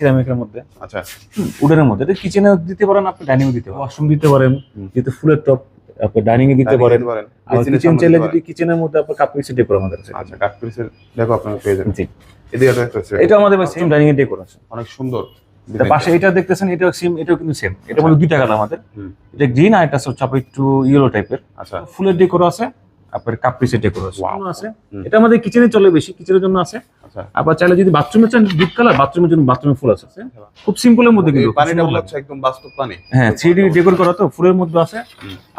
সিরামিকের মধ্যে। আচ্ছা উডেনের মধ্যে। এটা কিচেনে দিতে পারেন আপনি ডাইনিং দিতে পারেন। ওয়াশরুম দিতে পারেন যেহেতু ফুলের টপ আপনি ডাইনিং এ দিতে পারেন। আর কিচেন চাইলে যদি কিচেনের মধ্যে আপনার কাপ পিসে ডেকোর আমাদের আছে। আচ্ছা কাঠ পিসের দেখো আপনারা পেয়ে যাবেন। জি। এটা আমাদের সেম ডাইনিং এর ডেকোর আছে। অনেক সুন্দর পাশে এটা দেখতেছেন এটাও সেম এটাও কিন্তু সেম এটা মধ্যে দুইটা কালার আমাদের। এটা গ্রিন আর এটা হচ্ছে একটু ইয়েলো টাইপের আচ্ছা। ফুলের ডেকোর আছে আপনার কাপ পিসের ডেকোর আছে। আছে। এটা আমাদের কিচেনে চলে বেশি কিচেনের জন্য আছে। আচ্ছা আবার চাইলে যদি বাথরুমে চান ডিপ কালার বাথরুমের জন্য বাথরুমে ফুল আছে। খুব সিম্পলের মধ্যে কিন্তু পানিটা হচ্ছে একদম বাস্তব পানি। হ্যাঁ থ্রি ডি ডেকোর করা তো ফুলের মধ্যে আছে।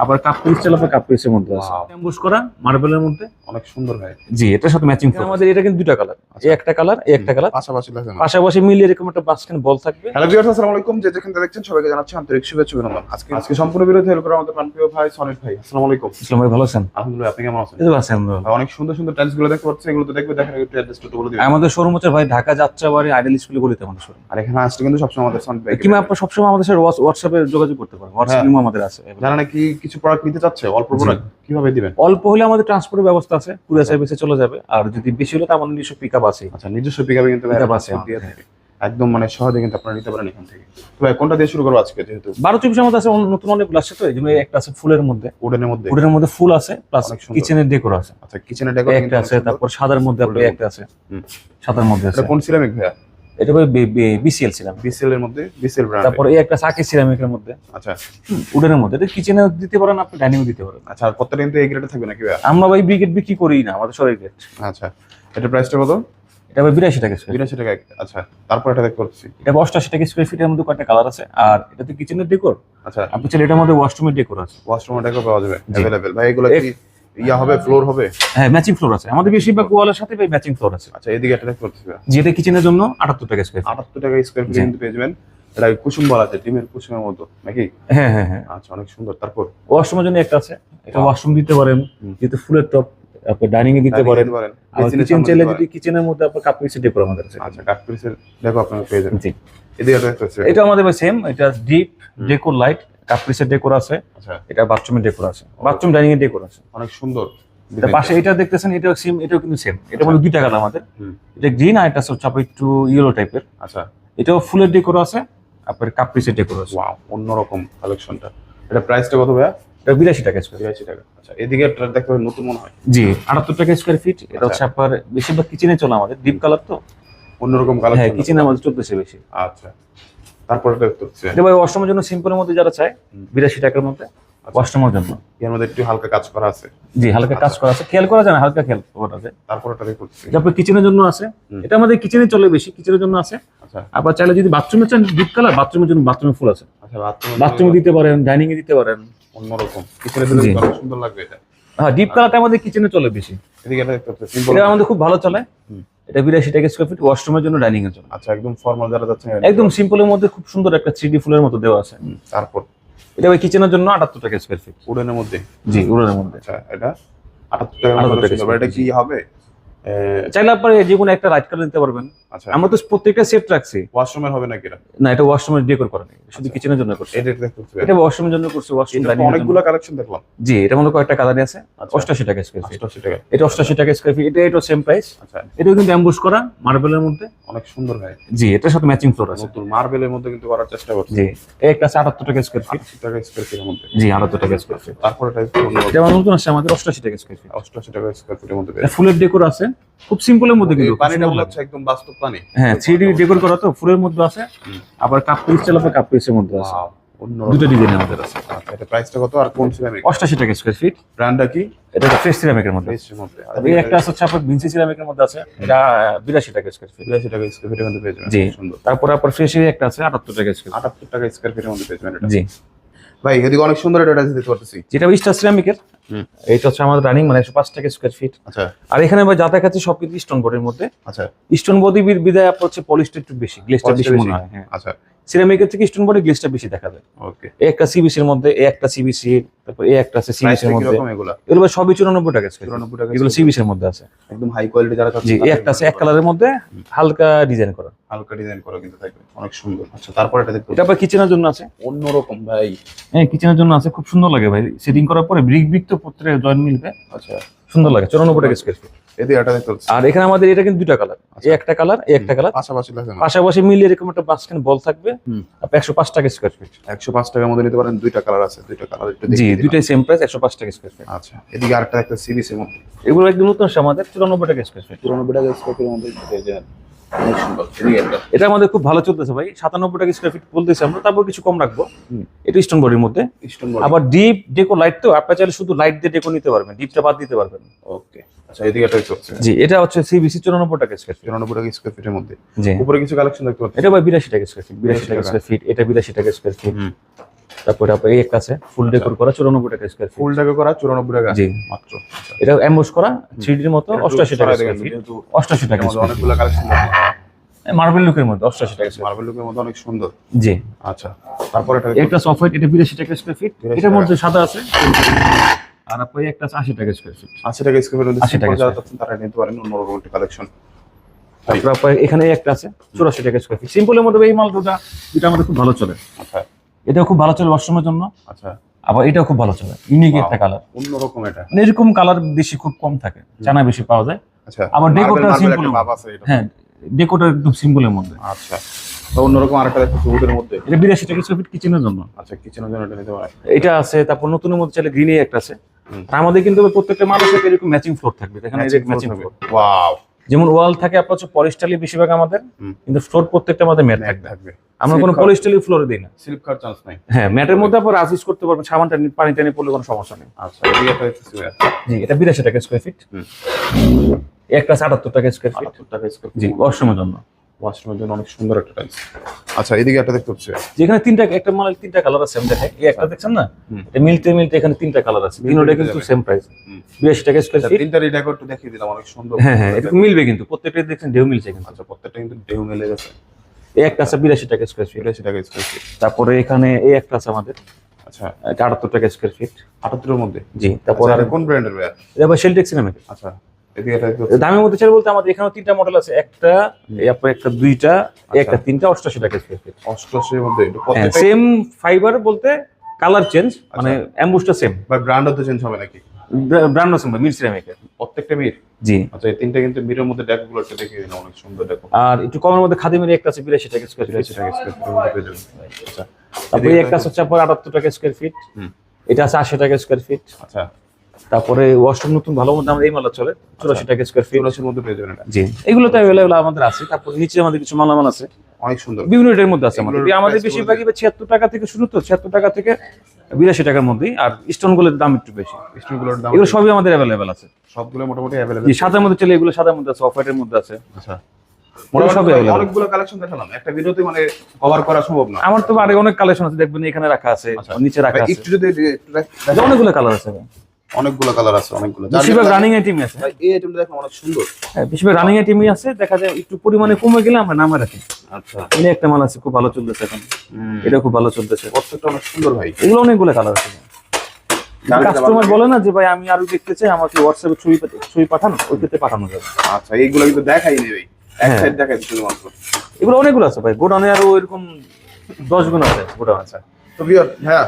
আবার কাপ পিস চাইলে কাপ পিসের মধ্যে আছে. অ্যাম্বুশ করা মার্বেলের মধ্যে। অনেক সুন্দর ভাই। জি এটার সাথে ম্যাচিং আমাদের এটা কিন্তু দুটা কালার এই একটা কালার এই একটা কালার পাশাপাশি লাগে না পাশাপাশি মিলিয়ে এরকম একটা মাঝখানে বল থাকবে। হ্যালো ভিউয়ার্স আসসালামু আলাইকুম। যে যেখান থেকে দেখছেন সবাইকে জানাচ্ছি আন্তরিক শুভেচ্ছা অভিনন্দন। আজকে আজকে সম্পূর্ণ বিরোধী হেল্প করে আমাদের প্রাণপ্রিয় ভাই সনির ভাই। আসসালামু আলাইকুম। ইসলাম ভাই ভালো আছেন? আলহামদুলিল্লাহ আপনি কেমন আছেন? এই তো আছি আলহামদুলিল্লাহ। অনেক সুন্দর সুন্দর টাইলসগুলো দেখতে পাচ্ছেন এগুলো তো দেখবে দেখেন একটু অ্যাড্রেস একটু বলে দিবেন। আমাদের শোরুম হচ্ছে ভাই ঢাকা যাত্রাবাড়ি আইডেল স্কুলে গলিতে আমাদের শোরুম আর এখানে আসলে কিন্তু সবসময় আমাদের সনির ভাই কিংবা আপনার সবসময় আমাদের সাথে হোয়াটসঅ্যাপে যোগাযোগ করতে পারেন। হোয়াটসঅ্যাপ নিউ আমাদের আছে যারা নাকি কিছু প্রোডাক্ট নিতে চাচ্ছে অল্প প্রোডাক্ট কীভাবে দিবেন? অল্প হলে আমাদের ট্রান্সপোর্টের ব্যবস্থা আছে কুরিয়ার সার্ভিসে চলে যাবে। আর যদি বেশি হলে তো আমাদের নিজস্ব পিকআপ আছে আচ্ছা নিজস্ব পিকআপে কিন্তু ভাই আছে একদম মানে সহজে কিন্তু আপনারা নিতে পারেন এখান থেকে। তো ভাই কোনটা দিয়ে শুরু করব আজকে যেহেতু? বারো চব্বিশের মধ্যে আছে নতুন অনেকগুলো আসছে তো এই জন্য একটা আছে ফুলের মধ্যে। উডেনের মধ্যে? উডেনের মধ্যে ফুল আছে প্লাস কিচেনের ডেকোর আছে। আচ্ছা কিচেনের ডেকোর একটা আছে তারপর সাদার মধ্যে আপনার একটা আছে। সাদার মধ্যে আছে। কোন সিরামিক ভাইয়া? এটা বিসিএল ছিলাম। বিসিএল এর মধ্যে বিসিএল ব্র্যান্ড তারপর এই একটা সাকি সিরামিকের মধ্যে। আচ্ছা। উডেনের মধ্যে। এটা কিচেনে দিতে পারেন আপনি ডাইনিং দিতে পারেন। আচ্ছা আর কতটা কিন্তু এই গ্রেডে থাকবে নাকি ভাইয়া? আমরা ভাই ব্রিগেড বিক্রি করি না আমাদের সবাই গ্রেড আচ্ছা এটা প্রাইসটা কত? এটা ভাই বিরাশি টাকা স্কোয়ার বিরাশি টাকা আচ্ছা তারপর এটা দেখতে পাচ্ছি। এটা অষ্টাশি টাকা স্কোয়ার ফিটের মধ্যে কয়েকটা কালার আছে আর এটাতে কিচেনের ডেকোর আচ্ছা। আপনি চাইলে এটার মধ্যে ওয়াশরুমের ডেকোর আছে। ওয়াশরুম ডেকো পাওয়া যাবে। অ্যাভেলেবেল ভাই এগুলো কি ইয়া হবে ফ্লোর হবে? হ্যাঁ ম্যাচিং ফ্লোর আছে। আমাদের বেশিরভাগ ওয়ালের সাথে ভাই ম্যাচিং ফ্লোর আছে। আচ্ছা এদিকে একটা দেখতে পাচ্ছি। যেটা কিচেনের জন্য আটাত্তর টাকা স্কোয়ার আটাত্তর টাকা স্কোয়ার ফিট কিন্তু পেয়ে যাবেন। এটা কুসুম বলা আছে ডিমের কুসুমের মতো নাকি? হ্যাঁ হ্যাঁ হ্যাঁ। আচ্ছা অনেক সুন্দর। তারপর? ওয়াশরুমের জন্য একটা আছে। এটা ওয়াশরুম দিতে পারেন যেহেতু ফুলের টপ আপনি ডাইনিং এ দিতে পারেন। আর কিচেন চাইলে যদি কিচেনের মধ্যে আপনার কাপ পিসে ডেকোর আমাদের আছে আচ্ছা পিসের দেখো আপনারা পেয়ে যাবেন। জি। এটা আমাদের সেম এটা ডিপ ডেকোর লাইট কাপ পিসের ডেকোর আছে। আচ্ছা। এটা বাথরুমের ডেকোর আছে। বাথরুম ডাইনিং এর ডেকোর আছে। অনেক সুন্দর। পাশে এটা দেখতেছেন এটাও সেম এটাও কিন্তু সেম এটা মধ্যে দুইটা কালার আমাদের। এটা গ্রিন আর এটা হচ্ছে আপনার একটু ইয়েলো টাইপের আচ্ছা। এটাও ফুলের ডেকোর আছে আপনার কাপ পিসের ডেকোর আছে। ওয়াও অন্যরকম কালেকশনটা এটা প্রাইসটা কত ভাইয়া? এটা বিরাশি টাকা স্কোয়ার বিরাশি টাকা। আচ্ছা এদিকে দেখতে নতুন মনে হয়। জি আটাত্তর টাকা স্কোয়ার ফিট এটা আচ্ছা। হচ্ছে আপনার বেশিরভাগ কিচেনে চলে আমাদের ডিপ কালার তো। অন্যরকম হ্যাঁ কালেকশন কিচেনে আমাদের চলতেছে বেশি। আচ্ছা তারপর এটা দেখতে পাচ্ছি ভাই ওয়াশরুমের জন্য সিম্পলের মধ্যে যারা চায়। বিরাশি টাকার মধ্যে ওয়াশরুমের জন্য। এর মধ্যে একটু হালকা কাজ করা আছে। জি হালকা কাজ করা আছে। খেয়াল করা যায় না হালকা খেয়াল করা তারপর এটা কিচেনের জন্য আছে। এটা আমাদের কিচেনে চলে বেশি কিচেনের জন্য আছে। আচ্ছা। আবার চাইলে যদি বাথরুমে চান ডিপ কালার বাথরুমের জন্য বাথরুমে ফুল আছে। আচ্ছা বাথরুম বাথরুমে দিতে পারেন ডাইনিং এ দিতে পারেন। অন্যরকম। জন্য জি। সুন্দর লাগবে এটা। হ্যাঁ ডিপ কালারটা আমাদের কিচেনে চলে বেশি। এদিকে এটা দেখতে পাচ্ছি সিম্পল এটা আমাদের খুব ভালো চলে। এটা বিরাশি টাকা স্কোয়ার ফিট ওয়াশরুমের জন্য ডাইনিং এর জন্য। আচ্ছা একদম ফর্মাল যারা যাচ্ছে একদম সিম্পলের মধ্যে খুব সুন্দর একটা থ্রি ফুলের মতো দেওয়া আছে। তারপর? এটা ওই কিচেনের জন্য আটাত্তর টাকা স্কোয়ার ফিট উডেনের মধ্যে? জি উড়ানের মধ্যে। আচ্ছা এটা আটাত্তর টাকা 78 টাকা এটা কি হবে? চাইলে আপনার যে কোনো একটা রাইট কালার নিতে পারবেন। আচ্ছা। আমরা তো প্রত্যেকটা সেট রাখছি। ওয়াশরুমের হবে নাকি এটা? না এটা ওয়াশরুমের ডেকোর করা নেই। শুধু কিচেনের জন্য করছি। এটা এটা ওয়াশরুমের জন্য করছি ওয়াশরুম এটা অনেকগুলো কালেকশন দেখলাম। জি এটা মনে কয়েকটা কালারই আছে। আচ্ছা। অষ্টাশি টাকা স্কোয়ার ফিট অষ্টআশি টাকা। এটা অষ্টাশি টাকা স্কোয়ার ফিট এটা এটা সেম প্রাইস আচ্ছা। এটাও কিন্তু অ্যাম্বুশ করা মার্বেলের মধ্যে। অনেক সুন্দর ভাই। জি এটার সাথে ম্যাচিং ফ্লোর আছে। নতুন মার্বেলের মধ্যে কিন্তু করার চেষ্টা করছি। জি একটা আছে আটাত্তর টাকা স্কোয়ার ফিট আশি টাকা স্কোয়ার ফিটের মধ্যে। জি আটাত্তর টাকা স্কোয়ার ফিট তারপর এটা এটা নতুন আসছে আমাদের অষ্টাশি টাকা স্কোয়ার ফিট অষ্টআশি টাকা স্কোয়ার ফিটের মধ্যে। ফুলের ডেকোর আছে। খুব সিম্পলের মধ্যে কিন্তু পানিটা হচ্ছে একদম বাস্তব পানি। হ্যাঁ থ্রি ডেকোর করা তো ফুলের মধ্যে আছে আবার কাপ পিস চাইলে কাপ পিসের মধ্যে আছে। দুটো ডিজাইন আমাদের আছে। আচ্ছা এটা প্রাইসটা কত আর কোন সিরামিক অষ্টাশি টাকা স্কোয়ার ফিট ব্র্যান্ডটা কি? এটা ফ্রেশ সিরামিকের মধ্যে বেশির মধ্যে আর এই একটা আছে আপনার ভিনসি সিরামিকের মধ্যে আছে এটা বিরাশি টাকা স্কোয়ার ফিট বিরাশি টাকা স্কোয়ার ফিটের মধ্যে পেয়ে যাবেন। জি। সুন্দর। তারপরে আপনার ফ্রেশ একটা আছে আটাত্তর টাকা স্কোয়ার আটাত্তর টাকা স্কোয়ার ফিটের মধ্যে পেয়ে যাবেন এটা। জি। ভাই এদিকে অনেক সুন্দর একটা টাইলস দিতে পারতেছি। যেটা স্টার সিরামিকের হুম। এইটা হচ্ছে আমাদের রানিং মানে একশো পাঁচ টাকা স্কোয়ার ফিট আচ্ছা। আর এখানে ভাই যাতায়াত আছে সব কিন্তু স্টোন বডির মধ্যে। আচ্ছা। স্টোন বডি বিদায় আপনার হচ্ছে পলিশটা একটু বেশি গ্লেসটা বেশি বেশি। মনে হয় হ্যাঁ। আচ্ছা। সিরামিকের থেকে স্টোন বডি গ্লেসটা বেশি দেখা যায় ওকে এই একটা সিবিসির মধ্যে এই একটা সিবিসি তারপর এই একটা আছে সিবিসির মধ্যে। এগুলো? সবই চুরানব্বই টাকা স্কোয়ার চুরানব্বই টাকা এগুলো সিবিসির মধ্যে আছে। একদম হাই কোয়ালিটি যারা চাচ্ছে এই একটা আছে এক কালারের মধ্যে হালকা ডিজাইন করা। হালকা ডিজাইন করা কিন্তু থাকবে। অনেক সুন্দর। আচ্ছা তারপর এটা দেখতে এটা আবার কিচেনের জন্য আছে। অন্যরকম ভাই। হ্যাঁ কিচেনের জন্য আছে খুব সুন্দর লাগে ভাই। সেটিং করার পরে ব্রিক ব্রিক তো প্রত্যেকটা জয়েন্ট মিলবে। আচ্ছা। সুন্দর লাগে চুরানব্বই টাকা স্কোয়ার ফিট এদিকে একটা দেখতে পাচ্ছি আর এখানে আমাদের এটা কিন্তু দুটা কালার এই একটা কালার এই একটা কালার পাশাপাশি মিলিয়ে এরকম একটা মাঝখানে বল থাকবে। আপনি একশো পাঁচ টাকা স্কোয়ার ফিট একশো পাঁচ টাকার মধ্যে নিতে পারেন দুইটা কালার আছে দুইটা কালার একটু জি দুইটাই সেম প্রাইস একশো পাঁচ টাকা স্কোয়ার ফিট আচ্ছা এদিকে আরেকটা একটা সিবিসি এর এগুলো একদম নতুন আমাদের চুরানব্বই টাকা স্কোয়ার ফিট চুরানব্বই টাকা স্কোয়ার এটা আমাদের খুব ভালো চলতেছে ভাই। সাতানব্বই টাকা স্কোয়ার ফিট বলতেছি আমরা তারপর কিছু কম রাখব। এটা স্টোন বডির মধ্যে। আবার ডিপ ডেকো লাইট তো আপনার চাইলে শুধু লাইট দিয়ে ডেকো নিতে পারবেন ডিপটা বাদ দিতে পারবেন। ওকে আচ্ছা এদিকে একটা জি এটা হচ্ছে সিবিসি চুরানব্বই টাকা স্কোয়ার ফিট চুরানব্বই টাকা স্কোয়ার ফিটের মধ্যে। জি। উপরে কিছু কালেকশন দেখতে পাচ্ছি এটা ভাই বিরাশি টাকা স্কোয়ার ফিট বিরাশি টাকা। স্কোয়ার ফিট এটা বিরাশি টাকা স্কোয়ার ফিট। তারপরে আপনার এই একটা আছে ফুল ডেকোর করা চুরানব্বই টাকা স্কোয়ার ফুল টাকা করা চুরানব্বই টাকা জি। মাত্র। আচ্ছা। এটা এমবোস করা থ্রিডির মতো এটা একটু অষ্টাশি টাকা ফিট অষ্টাশি টাকা এর অনেকগুলো কালেকশন মার্বেল লুকের মধ্যে অষ্টাশি টাকা মার্বেল লুকের মধ্যে অনেক সুন্দর। জি। আচ্ছা। তারপরে এটা একটা সফট এটা বিরাশি টাকা স্কোয়ার ফিট এটার মধ্যে সাদা আছে। আর আপনার এই একটা আছে আশি টাকা স্কোয়ার ফিট আশি টাকা স্কোয়ার মধ্যে 80 টাকা তারা নিতে পারেন অন্যরকম একটা কালেকশন তারপর এখানে একটা আছে চুরাশি টাকা স্কোয়ার ফিট সিম্পলের মধ্যে এই মাল দুটা এটা আমাদের খুব ভালো চলে। আচ্ছা। এটাও খুব ভালো চলে ওয়াশরুমের জন্য। আচ্ছা। আবার এটাও খুব ভালো চলে। ইউনিক একটা কালার অন্যরকম এটা। মানে এরকম কালার বেশি খুব কম থাকে। চানা বেশি পাওয়া যায়। আচ্ছা আবার আছে এটা। হ্যাঁ ডেকোটা একদম সিম্পলের মধ্যে। আচ্ছা তো অন্যরকম আরেকটা দেখতে উডের মধ্যে। এটা বিরাশি টাকা ফিট কিচেনের জন্য। আচ্ছা কিচেনের জন্য এটা নিতে পারেন এটা আছে তারপর নতুনের মধ্যে চাইলে গ্রিনে একটা আছে। আর আমাদের কিন্তু প্রত্যেকটা মানুষের এরকম ম্যাচিং ফ্লোর থাকবে। এখানে ম্যাচিং ফ্লোর ওয়াও যেমন ওয়াল থাকে আপনার হচ্ছে পলিস্টালি বেশিরভাগ আমাদের কিন্তু ফ্লোর প্রত্যেকটা আমাদের ম্যাট থাকবে। আমরা কোনো পলিস্টালি ফ্লোরে দিই না। স্লিপ খাওয়ার চান্স নাই। হ্যাঁ ম্যাটের মধ্যে আপনার ইউজ করতে পারবেন সাবান টানি পানি টানি পড়লে কোনো সমস্যা নেই। আচ্ছা। জি এটা বিরাশি টাকা স্কোয়ার ফিট হুম। একটা আটাত্তর টাকা স্কোয়ার ফিট আটাত্তর টাকা স্কোয়ার জি ওয়াশরুমের জন্য। ওয়াশরুমের জন্য অনেক সুন্দর একটা টাইলস আচ্ছা এদিকে একটা দেখতে হচ্ছে। যেখানে তিনটা একটা মালের তিনটা কালার আছে আমি দেখাই। এই একটা দেখছেন না। এটা মিলতে মিলতে এখানে তিনটা কালার আছে। তিনটা কিন্তু। সেম প্রাইস হুম। বিরাশি টাকা স্কোয়ার আচ্ছা ফিট তিনটা রিডাকো একটু দেখিয়ে দিলাম অনেক সুন্দর। হ্যাঁ হ্যাঁ এটা মিলবে কিন্তু প্রত্যেকটা দেখছেন ঢেউ মিলছে কিন্তু। আচ্ছা প্রত্যেকটা কিন্তু ঢেউ মিলে গেছে। এই একটা আছে বিরাশি টাকা স্কোয়ার ফিট বিরাশি টাকা স্কোয়ার ফিট তারপরে এখানে এই একটা আছে আমাদের। আচ্ছা। এটা আটাত্তর টাকা স্কোয়ার ফিট আটাত্তরের মধ্যে? জি তারপর আর কোন ব্র্যান্ডের ভাইয়া? এটা শেলটেক সিনেমেটিক আচ্ছা দামের মধ্যে চাই বলতে আমাদের এখানেও তিনটা মডেল আছে। একটা এরপর একটা দুইটা একটা তিনটা অষ্টাশি টাকা স্কোয়ার ফিট অষ্টআশির মধ্যে হ্যাঁ সেম ফাইবার বলতে কালার চেঞ্জ মানে অ্যাম্বুসটা সেম বা ব্র্যান্ডও তো চেঞ্জ হবে নাকি? ব্র্যান্ড সেম মিল সিরামিকের। প্রত্যেকটা মির? জি। আচ্ছা এই তিনটা কিন্তু মিরের মধ্যে ডেকগুলো একটু দিলাম অনেক সুন্দর ডেকো আর একটু কমের মধ্যে খাদিমের একটা আছে বিরাশি টাকা স্কোয়ার ফিট টাকা স্কোয়ার আচ্ছা তারপরে একটা আছে আপনার আটাত্তর টাকা স্কোয়ার ফিট। এটা আছে আশি টাকা স্কোয়ার ফিট আচ্ছা। তারপরে ওয়াশরুম নতুন ভালো মধ্যে আমাদের এই মালা চলে চুরাশি টাকা স্কোয়ার ফিট চৌরাশির মধ্যে পেয়ে যাবেন জি। এগুলো তো অ্যাভেলেবল আমাদের আছে। তারপর নিচে আমাদের কিছু মালামাল আছে। অনেক সুন্দর। বিভিন্ন রেটের মধ্যে আছে আমাদের। আমাদের বেশিরভাগই ছিয়াত্তর টাকা থেকে শুরু তো ছিয়াত্তর টাকা থেকে বিরাশি টাকার মধ্যেই আর স্টোনগুলোর দাম একটু বেশি। স্টোনগুলোর দাম এগুলো সবই আমাদের অ্যাভেলেবেল আছে। সবগুলো মোটামুটি অ্যাভেলেবল সাদার মধ্যে চলে এগুলো সাদার মধ্যে আছে অফ হোয়াইটের মধ্যে আছে। আচ্ছা। এগুলো সবই অনেকগুলো কালেকশন দেখালাম। একটা ভিডিওতে মানে কভার করা সম্ভব না। আমার তো অনেক কালেকশন আছে দেখবেন এখানে রাখা আছে আচ্ছা। নিচে রাখা আছে। একটু যদি অনেকগুলো কালার আছে। অনেকগুলো কালার আছে অনেকগুলো। বেশিরভাগ রানিং আইটেমই আছে। ভাই, এই আইটেমটা দেখো অনেক সুন্দর। হ্যাঁ বেশিরভাগ রানিং আইটেমই আছে দেখা যায় একটু পরিমাণে কমে গেলে আমরা নামে রাখি। আচ্ছা। এনে একটা মাল আছে খুব ভালো চলতেছে এখন। এটা খুব ভালো চলতেছে। প্রত্যেকটা অনেক সুন্দর ভাই। এগুলো অনেকগুলো কালার আছে। কাস্টমার বলে না যে ভাই আমি আরও দেখতে চাই আমাকে হোয়াটসঅ্যাপে ছবি ছবি পাঠান ওই ক্ষেত্রে পাঠানো যাবে। আচ্ছা এইগুলো কিন্তু দেখাই নেই ভাই। এক হ্যাঁ। সাইড দেখাই শুধুমাত্র। এগুলো অনেকগুলো আছে ভাই। গোডাউনে আরও এরকম দশ গুণ আছে গোডাউন আছে। তো হ্যাঁ।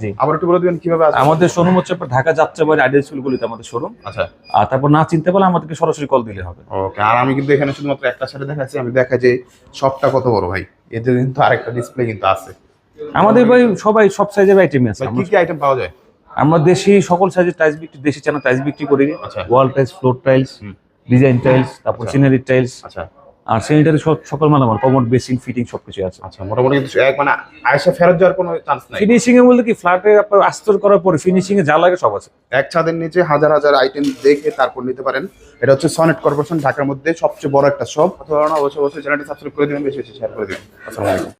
জি। আবার একটু বলে দিবেন কীভাবে আমাদের শোরুম হচ্ছে ঢাকা যাত্রাবাড়ি আইডিয়াল স্কুলগুলিতে আমাদের শোরুম আচ্ছা। আর তারপর না চিনতে পারলে আমাদেরকে সরাসরি কল দিলে হবে। ওকে আর আমি কিন্তু এখানে শুধুমাত্র একটা দেখাচ্ছি আমি দেখা যে সবটা কত বড় ভাই। এতে কিন্তু আরেকটা ডিসপ্লে কিন্তু আছে। আমাদের ভাই সবাই সব সাইজের আইটেমই আছে। কি কি আইটেম পাওয়া যায়? আমরা দেশি সকল সাইজের টাইলস বিক্রি দেশি চানা টাইলস বিক্রি করি। আচ্ছা। Wall tiles floor tiles design tiles তারপর। সিনারি টাইলস আচ্ছা। আর স্যানিটারি সকল মালামাল কমোড বেসিন ফিটিং সবকিছু আছে। আচ্ছা মোটামুটি কিন্তু এক মানে আয়সা ফেরত যাওয়ার কোনো চান্স নাই। ফিনিশিং এ বলতে কি ফ্ল্যাটে আপনার আস্তর করার পরে ফিনিশিং এ যা লাগে সব আছে। এক ছাদের নিচে হাজার হাজার আইটেম দেখে তারপর নিতে পারেন। এটা হচ্ছে সনেট কর্পোরেশন ঢাকার মধ্যে সবচেয়ে বড় একটা শপ অথবা অবশ্যই অবশ্যই চ্যানেলটি সাবস্ক্রাইব করে দিবেন বেশি বেশি শেয়ার করে দিবেন। আসসালামু আলাইকুম।